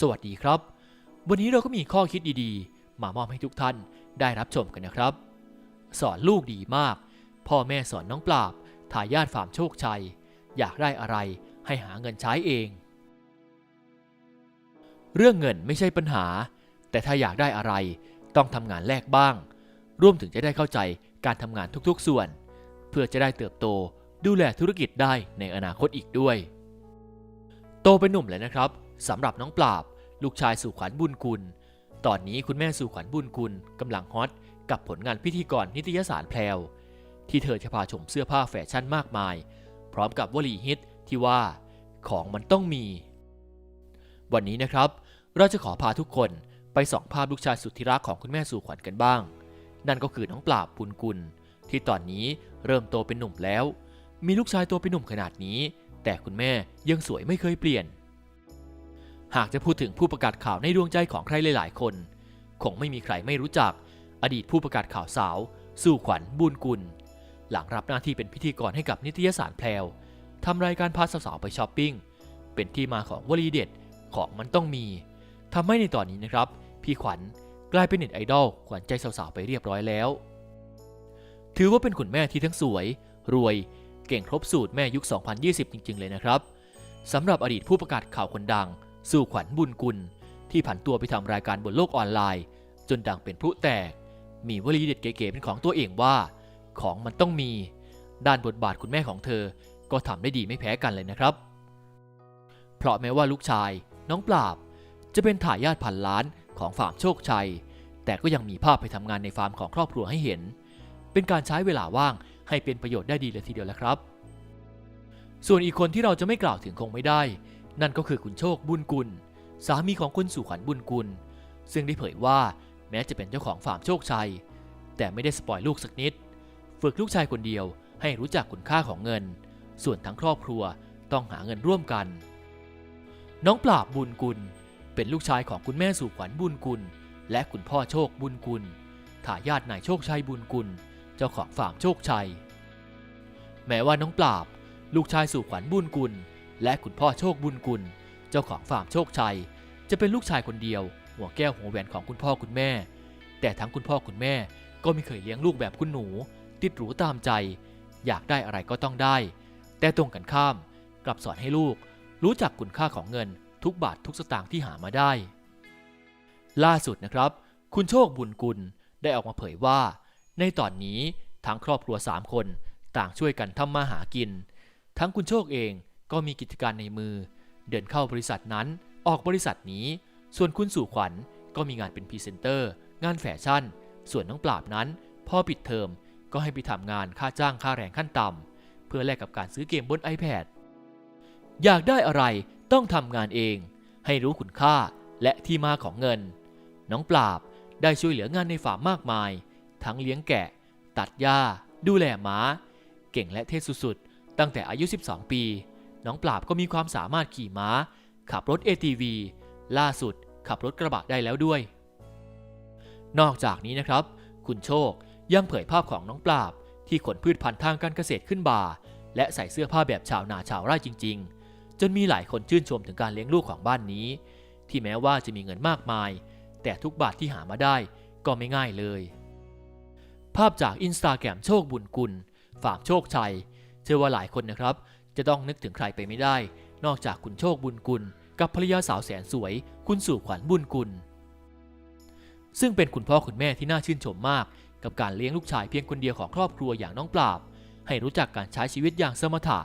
สวัสดีครับ วันนี้เราก็มีข้อคิดดีๆ มามอบให้ทุกท่านได้รับชมกันนะครับ สอนลูกดีมาก พ่อแม่สอนน้องปราบทายาทฟาร์มโชคชัย อยากได้อะไรให้หาเงินใช้เอง เรื่องเงินไม่ใช่ปัญหา แต่ถ้าอยากได้อะไรต้องทำงานแลกบ้างรวมถึงจะได้เข้าใจการทำงานทุกๆส่วน เพื่อจะได้เติบโตดูแลธุรกิจได้ในอนาคตอีกด้วย โตเป็นหนุ่มแล้วนะครับ สำหรับน้องปราบ ลูกชายสู่ขวัญบุญกุล ตอนนี้คุณแม่สู่ขวัญบุญกุลกำลังฮอตกับผลงานพิธีกรนิตยสารแพรวที่เธอจะพาชมเสื้อผ้าแฟชั่นมากมาย พร้อมกับวลีฮิตที่ว่าของมันต้องมี วันนี้นะครับ เราจะขอพาทุกคนไปส่องภาพลูกชายสุดที่รักของคุณแม่สู่ขวัญกันบ้าง นั่นก็คือน้องปราบบุญกุล ที่ตอนนี้เริ่มโตเป็นหนุ่มแล้ว มีลูกชายตัวเป็นหนุ่มขนาดนี้ แต่คุณแม่ยังสวยไม่เคยเปลี่ยน หากจะพูดถึงผู้ประกาศข่าวในดวงใจของใครหลายๆ คน คงไม่มีใครไม่รู้จัก อดีตผู้ประกาศข่าวสาว สู่ขวัญบุญกุล หลังรับหน้าที่เป็นพิธีกรให้กับนิตยสารแพรวทำรายการพาสาวๆไปช้อปปิ้ง เป็นที่มาของวลีเด็ดของมันต้องมีทำให้ในตอนนี้นะครับ พี่ขวัญกลายเป็นเน็ตไอดอลขวัญใจสาวๆไปเรียบร้อยแล้ว ถือว่าเป็นคุณแม่ที่ทั้งสวย รวย เก่งครบสูตรแม่ยุค 2020 จริง ๆ เลยนะครับสำหรับอดีตผู้ประกาศข่าวคนดัง สู่ขวัญบุญกุล ที่ผันตัวไปทำรายการบนโลกออนไลน์ จนดังเป็นพลุแตก มีวลีเด็ดเก๋ๆเป็นของตัวเองว่า ของมันต้องมี ด้านบทบาทคุณแม่ของเธอ ก็ทำได้ดีไม่แพ้กันเลยนะครับ เพราะแม้ว่าลูกชาย น้องปราบ จะเป็นทายาทพันล้านของฟาร์มโชคชัย แต่ก็ยังมีภาพไปทำงานในฟาร์มของครอบครัวให้เห็น เป็นการใช้เวลาว่างให้เป็นประโยชน์ได้ดีเลยทีเดียวแหละครับส่วนอีกคนที่เราจะไม่กล่าวถึงคงไม่ได้ นั่นก็คือคุณโชคบุญกุล สามีของคุณสุขวัญบุญกุล ซึ่งได้เผยว่าแม้จะเป็นเจ้าของฟาร์มโชคชัย แต่ไม่ได้สปอยลูกสักนิด ฝึกลูกชายคนเดียวให้รู้จักคุณค่าของเงิน ส่วนทั้งครอบครัวต้องหาเงินร่วมกัน น้องปราบบุญกุล เป็นลูกชายของคุณแม่สู่ขวัญบุญกุล และคุณพ่อโชคบุญกุลทายาทนายโชคชัยบุญกุล เจ้าของฟาร์มโชคชัย แม้ว่าน้องปราบ ลูกชายสู่ขวัญบุญกุล และคุณพ่อโชคบุญกุล เจ้าของฟาร์มโชคชัย จะเป็นลูกชายคนเดียว หัวแก้วหัวแหวนของคุณพ่อคุณแม่ แต่ทั้งคุณพ่อคุณแม่ก็ไม่เคยเลี้ยงลูกแบบคุณหนู ติดหรูตามใจ อยากได้อะไรก็ต้องได้ แต่ตรงกันข้าม กลับสอนให้ลูก รู้จักคุณค่าของเงิน ทุกบาททุกสตางค์ที่หามาได้ ล่าสุดนะครับ คุณโชคบุญกุลได้ออกมาเผยว่า ในตอนนี้ทั้งครอบครัว 3 คน ต่างช่วยกันทำมาหากิน ทั้งคุณโชคเอง ก็มีกิจการในมือ เดินเข้าบริษัทนั้น ออกบริษัทนี้ ส่วนคุณสู่ขวัญก็มีงานเป็นพรีเซนเตอร์ งานแฟชั่น ส่วนน้องปราบนั้น พอปิดเทอมก็ให้ไปทำงานค่าจ้างค่าแรงขั้นต่ำเพื่อแลกกับการซื้อเกมบน iPad อยากได้อะไรต้องทำงานเอง ให้รู้คุณค่าและที่มาของเงิน น้องปราบได้ช่วยเหลืองานในฟามมากมาย ทั้งเลี้ยงแกะ ตัดหญ้า ดูแลม้าเก่งและเท่สุดๆ ตั้งแต่อายุ 12 ปี น้องปราบก็มีความสามารถขี่ม้า ขับรถ ATV ล่าสุดขับรถกระบะได้แล้วด้วย นอกจากนี้นะครับ คุณโชคยังเผยภาพของน้องปราบ ที่ขนพืชพันธุ์ทางการเกษตรขึ้นบ่า และใส่เสื้อผ้าแบบชาวนาชาวไร่จริง ๆ จนมีหลายคนชื่นชมถึงการเลี้ยงลูกของบ้านนี้ ที่แม้ว่าจะมีเงินมากมาย แต่ทุกบาทที่หามาได้ก็ไม่ง่ายเลย ภาพจากอินสตาแกรมโชคบุญกุล ฝากโชคชัย เชื่อว่าหลายคนนะครับ จะต้องนึกถึงใครไปไม่ได้ นอกจากคุณโชคบุญกุล กับภรรยาสาวแสนสวย คุณสู่ขวัญบุญกุล ซึ่งเป็นคุณพ่อคุณแม่ที่น่าชื่นชมมาก กับการเลี้ยงลูกชายเพียงคนเดียวของครอบครัวอย่างน้องปราบ ให้รู้จักการใช้ชีวิตอย่างสมถะ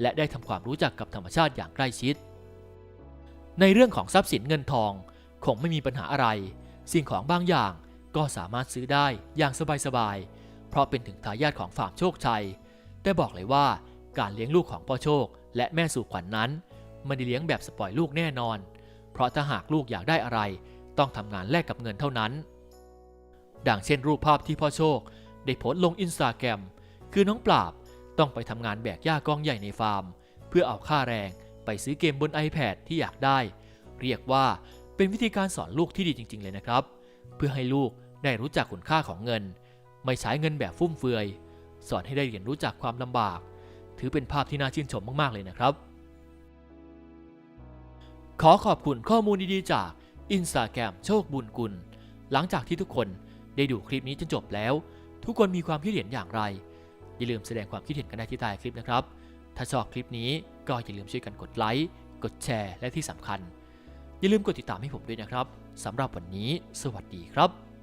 และได้ทำความรู้จักกับธรรมชาติอย่างใกล้ชิด ในเรื่องของทรัพย์สินเงินทองคงไม่มีปัญหาอะไร สิ่งของบางอย่างก็สามารถซื้อได้อย่างสบายๆ เพราะเป็นถึงทายาทของฟาร์มโชคชัย แต่บอกเลยว่า การเลี้ยงลูกของพ่อโชค และแม่สู่ขวัญนนั้นไม่ได้เลี้ยงแบบสปอยลูกแน่นอน เพราะถ้าหากลูกอยากได้อะไร ต้องทำงานแลกกับเงินเท่านั้น ดังเช่นรูปภาพที่พ่อโชค ได้โพสต์ลงอินสตาแกรมคือน้องปราบต้องไปทำงานแบกหญ้ากองใหญ่ในฟาร์ม เพื่อเอาค่าแรงไปซื้อเกมบน iPad ที่อยากได้ เรียกว่าเป็นวิธีการสอนลูกที่ดีจริง ๆ เลยนะครับ เพื่อให้ลูกได้รู้จักคุณค่าของเงิน ไม่ใช้เงินแบบฟุ่มเฟือย สอนให้ได้เรียนรู้จักความลำบาก ถือเป็นภาพที่น่าชื่นชมมาก ๆ เลยนะครับ ขอขอบคุณข้อมูลดี ๆ จาก Instagram โชคบุญกุล หลังจากที่ทุกคนได้ดูคลิปนี้จนจบแล้ว ทุกคนมีความคิดเห็นอย่างไร อย่าลืมแสดงความคิดเห็นกันได้ที่ใต้คลิปนะครับ ถ้าชอบคลิปนี้ก็อย่าลืมช่วยกันกดไลค์กดแชร์และที่สำคัญ อย่าลืมกดติดตามให้ผมด้วยนะครับสำหรับวันนี้ สวัสดีครับ